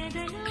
எதனால்